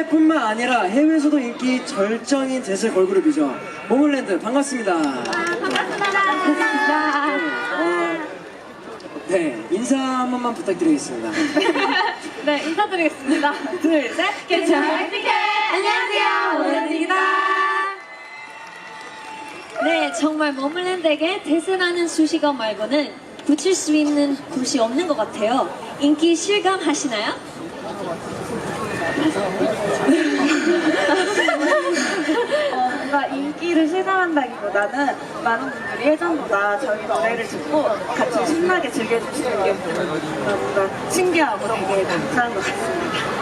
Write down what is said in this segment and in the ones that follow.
어, 국내뿐만 아니라 해외에서도 인기 절정인 대세 걸그룹이죠. 모물랜드 반갑습니다. 어, 네, 인사 한 번만 부탁드리겠습니다. 네, 인사드리겠습니다. 둘, 셋. 어떻게 안녕하세요 모랜드입니다 네, 정말 머물랜드에게 대세라는 수식어 말고는 붙일 수 있는 곳이 없는 것 같아요. 인기 실감하시나요? 어, 뭔가 인기를 실감한다기보다는 많은 분들이 예전보다 저희 노래를 듣고 같이 신나게 즐겨주시는 게 뭔가 신기하고 되게 감사한 것 같습니다.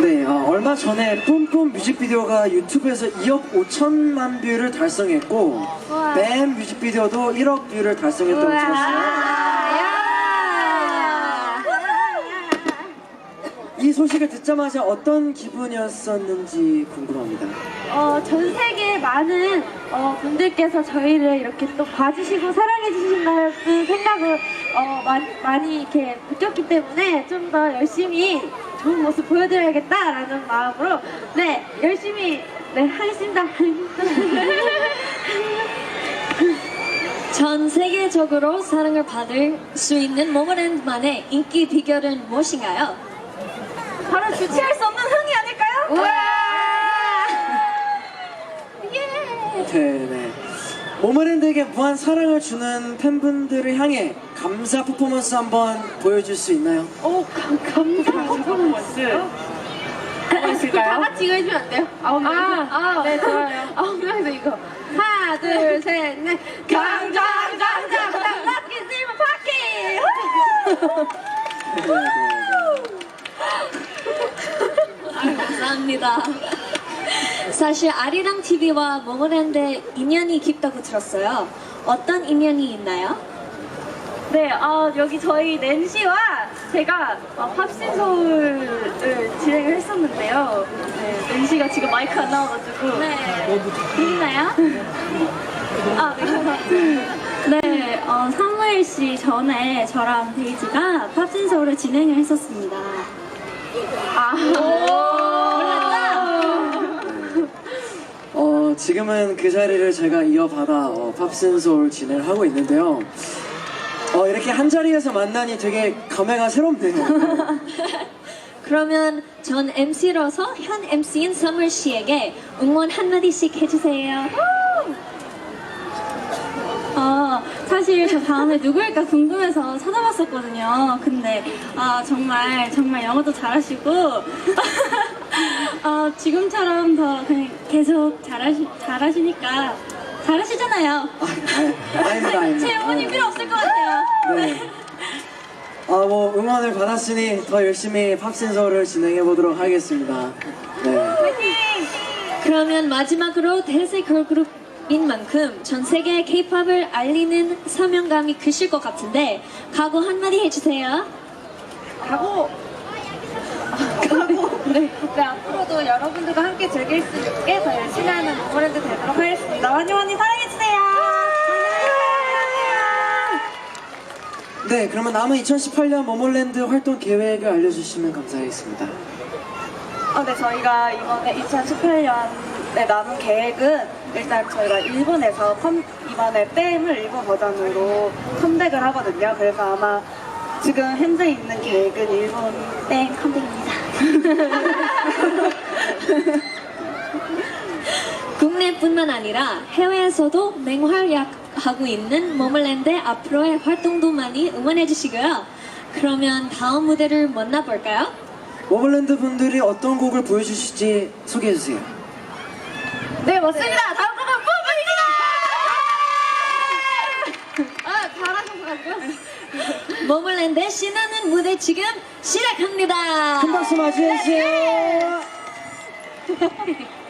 네, 어, 얼마 전에 뿜뿜 뮤직비디오가 유튜브에서 2억 5천만 뷰를 달성했고, 뱀 뮤직비디오도 1억 뷰를 달성했다고 들었어요. 이 소식을 듣자마자 어떤 기분이었었는지 궁금합니다. 어, 전 세계 많은 어, 분들께서 저희를 이렇게 또 봐주시고 사랑해주신다는 생각을 어, 많이, 많이 이렇게 느꼈기 때문에 좀 더 열심히 좋은 모습 보여드려야겠다라는 마음으로 네 열심히 네 하겠습니다. 전 세계적으로 사랑을 받을 수 있는 머물랜드만의 인기 비결은 무엇인가요? 바로 주체할 수 없는 흥이 아닐까요? 네네. 모모랜드에게 무한 사랑을 주는 팬분들을 향해 감사 퍼포먼스 한번 보여줄 수 있나요? 오 감, 감사 퍼포먼스. 다 같이 이거 해주면 안 돼요? 아홉 명. 아, 네 좋아요. 아홉 명에서 이거. 하나, 둘, 셋, 넷. 강장장장 락키 실버 파티. 감 사합니다. 사실 아리랑 TV와 머물랜드 인연이 깊다고 들었어요. 어떤 인연이 있나요? 네, 어, 여기 저희 낸시와 제가 어, 팝신 서울을 진행을 했었는데요. 네, 낸시가 지금 마이크 안 나와가지고. 네. 들리나요? 아, 네, 감사합니다. 네, 어, 사무엘 씨 전에 저랑 데이지가 팝신 서울을 진행을 했었습니다. 아, 어, 지금은 그 자리를 제가 이어받아 어, 팝센소울 진행을 하고 있는데요. 어, 이렇게 한 자리에서 만나니 되게 감회가 새롭네요. 그러면 전 MC로서 현 MC인 서물 씨에게 응원 한마디씩 해주세요. 어, 사실 저 다음에 누구일까 궁금해서 찾아봤었거든요. 근데 아, 정말 정말 영어도 잘하시고 어, 지금처럼 더 그냥 계속 잘하시, 잘하시니까 잘하시잖아요. 아, 아닙니다, 아닙니다. 제 응원이 필요 없을 것 같아요. 네. 아, 뭐, 응원을 받았으니 더 열심히 팝센소울을 진행해 보도록 하겠습니다. 네. 그러면 마지막으로 대세 걸그룹인 만큼 전 세계 K-팝을 알리는 사명감이 크실 것 같은데 각오 한마디 해주세요. 가고 네. 네 앞으로도 여러분들과 함께 즐길 수 있게 더 열심히 하는 모모랜드 되도록 하겠습니다. 많이 많이 사랑해주세요. 네, 그러면 남은 2018년 모몰랜드 활동 계획을 알려주시면 감사하겠습니다. 어, 네 저희가 이번에 2018년에 남은 계획은 일단 저희가 일본에서 컴, 이번에 댐을 일본 버전으로 컴백을 하거든요. 그래서 아마 지금 현재 있는 계획은 일본 댐 컴백입니다. 국내뿐만 아니라 해외에서도 맹활약하고 있는 머물랜드의 앞으로의 활동도 많이 응원해 주시고요. 그러면 다음 무대를 만나볼까요? 모몰랜드 분들이 어떤 곡을 보여주실지 소개해주세요. 네, 맞습니다. 다음 곡은 뿜뿜입니다! 아, 잘하셨어요. 머물랜드의 신나는 무대 지금 시작합니다. 큰 박수 맞이해주세요.